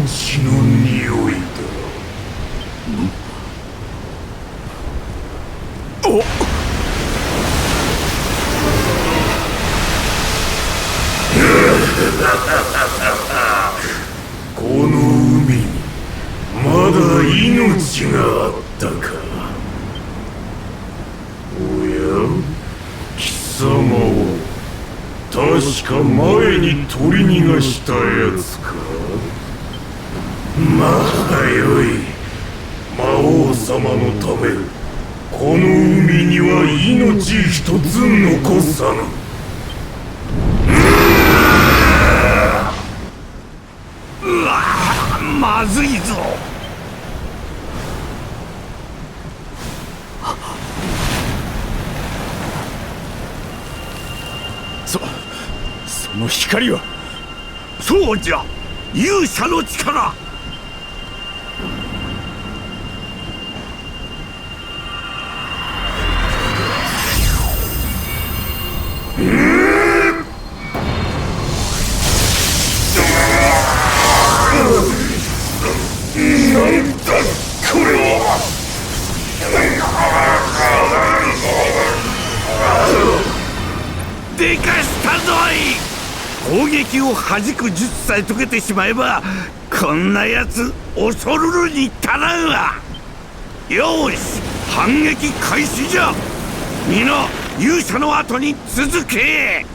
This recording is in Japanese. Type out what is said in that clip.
命の匂いだお この海にまだ命があったか。おや？貴様は確か前に取り逃がしたやつか。まあよい。魔王様のためこの海には命一つ残さぬ。まずいぞ。そその光はそうじゃ。勇者の力。でかしたぞい。攻撃を弾く術さえ解けてしまえばこんなやつ恐るるに足らんわ。よし反撃開始じゃ。皆勇者の後に続け。